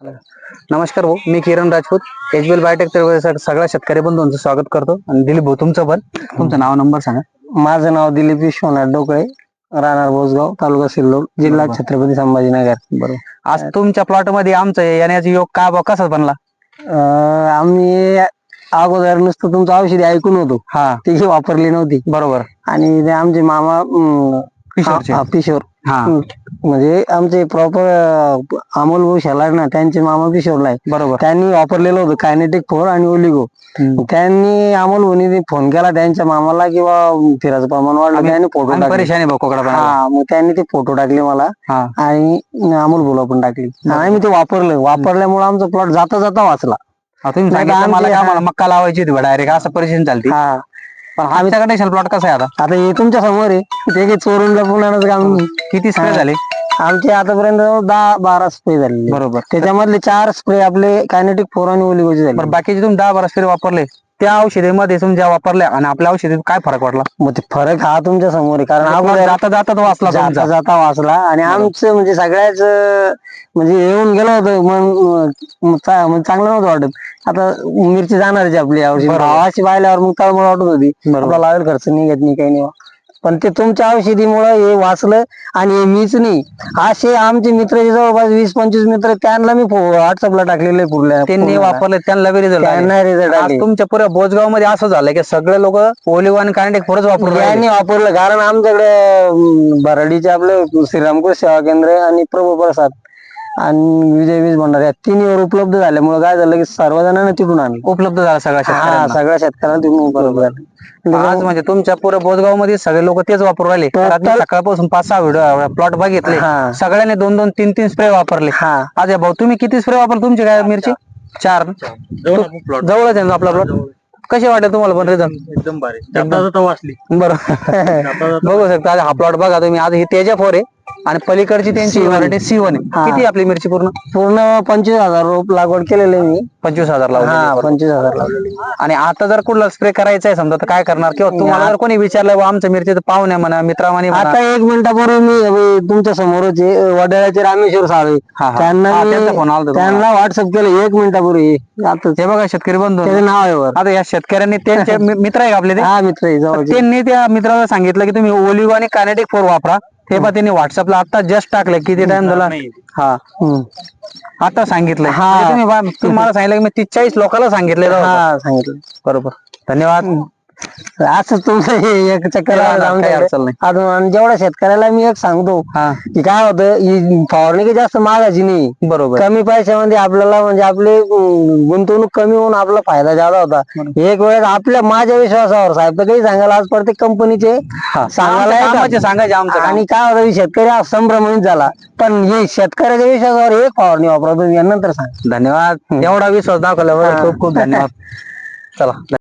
नमस्कार भाऊ मी Kiran Rajput H B L Biotech सगळ्या शेतकरी बंधूंचं स्वागत करतो. आणि दिलीप भाऊ तुमचं पण? तुमचं नाव नंबर सांगा. माझं नाव दिलीप विश्वनाथ डोकळे राहणार बोसगाव तालुका सिल्लोड जिल्हा. छत्रपती संभाजीनगर. बरोबर. आज तुमच्या प्लॉटमध्ये आमचं येण्याचा योग का बा कसा बनला? आम्ही अगोदर नुसतं तुमचं औषधी ऐकून होतो. हा. ती वापरली नव्हती. बरोबर. आणि ते आमचे मामा हा, हा हम्म. म्हणजे आमचे प्रॉपर अमोल भाऊ शेलार ना त्यांचे मामा किशोरला आहे. बरोबर. त्यांनी वापरलेलं होतं कायनेटिक फोर आणि ओलिगो. त्यांनी अमोल भाऊनी फोन केला त्यांच्या मामाला किंवा फिराचं प्रमाण वाढलं आम्ही- त्यांनी फोटो आम्ही टाकले. परेशानी. हा मग त्यांनी ते फोटो टाकले मला. हा. आणि अमोल बोला पण टाकली. आणि मी ते वापरलं. वापरल्यामुळे आमचा प्लॉट जाता जाता वाचला. तुम्ही नाही, सांगितलं मला आमचे- का मला मक्का लावायची होती डायरेक्ट असं परिस्थिती चालती हा. पण आमच्या कंडिशन प्लॉट कसा आहे आता? आता हे तुमच्यासमोर आहे. ते काही चोरून लपून आणायचं काम नाही. किती स्प्रे हा. झाले? आमचे आतापर्यंत दहा बारा स्प्रे झालेले. बरोबर. त्याच्यामधले चार स्प्रे आपले कायनेटिक फोर आणि ओलिगोचे झाले. बाकीचे तुम्ही दहा बारा स्प्रे वापरले. त्या औषधीमध्ये तुमच्या वापरल्या आणि आपल्या औषधीत काय फरक वाटला मग ते फरक हा तुमच्यासमोर आहे कारण अगोदर जाता जाता तो वाचला जाता. जाता वाचला आणि आमचं म्हणजे सगळ्याच अं, म्हणजे येऊन गेलं होतं मग मग चा- म्हणजे चांगलं नव्हतं वाटत आता मिरची जाणारच आपली यावर्षी बरोबर. भावाची पाहिल्यावर मग तळमळ वाटत होती बरोबर. आपला लावेल खर्च निघत नाही काही नाही पण ते तुमच्या औषधीमुळे हे वाचलं आणि हे मीच नाही असे आमचे मित्र जे जवळपास वीस पंचवीस मित्र त्यांना मी व्हॉट्सअपला टाकलेले पुढल्या त्यांनी. वापरले त्यांना बी रिझल्ट त्यांना आज. तुमच्या पुऱ्या बोजगावमध्ये असं झालंय की सगळे लोक ओलिव आणि कांटेक फोरच वापरून राहिले. यांनी वापरलं कारण आमच्याकडे भराडीचे आपले श्रीरामकृष्ण सेवा केंद्र आणि प्रभू प्रसाद आणि विजय वीज भंडार या तिन्हीवर उपलब्ध झाल्यामुळे काय झालं की सर्वजणांना तिकडून आणलं. उपलब्ध झाला सगळ्या हा शेतकऱ्यांना. सगळ्या शेतकऱ्यांना तिकडून उपलब्ध झालं. आज म्हणजे तुमच्या पुऱ्या बोजगावमध्ये सगळे लोक तेच वापरून राहिले. मी सकाळपासून पाच सहा व्हिडिओ प्लॉट बघितले. हा. सगळ्यांनी दोन दोन तीन तीन स्प्रे वापरले. हा. आज या भाऊ तुम्ही किती स्प्रे वापरले? तुमची काय मिरची? चार. ना? जवळच आहे ना आपला प्लॉट कसे वाटेल तुम्हाला पण रिझल्ट एकदम भारी. जाता जाता वाचली बरं बघू शकता आज हा प्लॉट बघा तुम्ही. आज ही तेजा फोर आहे. आणि पलीकडची त्यांची व्हरायटी सी वन हा. किती आपली मिरची पूर्ण? पूर्ण पंचवीस हजार रोप लागवड केलेली आहे मी. पंचवीस हजार लावली हा पंचवीस हजार लावलेली आणि आता जर कुठला स्प्रे करायचा आहे समजा तर काय करणार? किंवा तुम्हाला जर कोणी विचारलं बा आमचं मिरची तर पाहुण्या म्हणा मित्रामाने म्हणा. आता एक मिनिटापूर्वी मी अं, तुमच्या समोरच आहे, अं, वडाळ्याचे रामेश्वर हा, हा. त्यांना हा, त्यांचा phone आला होता तुम्हाला. त्यांना व्हॉट्सअप केलं एक मिनिटापूर्वी. आता हे बघा शेतकरी बंधू. त्याचं नाव आहे वर. आता या शेतकऱ्यांनी त्यांचे मि- मित्र आहे का आपले ते? हा मित्र आहे जवळचे. त्यांनी त्या मित्राला सांगितलं की तुम्ही ओलिव्ह आणि कानेटिक फोर वापरा. ते पण त्यांनी व्हॉट्सअपला आता जस्ट टाकलं किती टाइम झाला? हा. आता सांगितलंय. हा. म्हणजे तुम्ही तुम्हाला सांगितलं की मी तीस चाळीस लोकांना. हा सांगितलं. बरोबर. धन्यवाद. असं तुमचं हे एक चक्कर काही अडचण नाही. अजून आणि जेवढ्या शेतकऱ्याला मी एक सांगतो हा. की काय होतं ही फवारणी काही जास्त महागाची नाही. बरोबर. कमी पैशामध्ये आपल्याला म्हणजे आपली अं, गुंतवणूक कमी होऊन आपला फायदा जादा होता. एक वेळेस आपल्या माझ्या विश्वासावर साहेब तर काही सांगायला आज प्रत्येक कंपनीचे सांगायला आमच्या येतात. कामाचे सांगायचे आमचं काम. आणि काय होतं शेतकरी हा संभ्रमित झाला. पण हे शेतकऱ्याच्या विश्वासावर एक फवारणी वापरा तुम्ही नंतर सांगा धन्यवाद. एवढा विश्वास दाखवल्याबद्दल खूप खूप धन्यवाद. चला.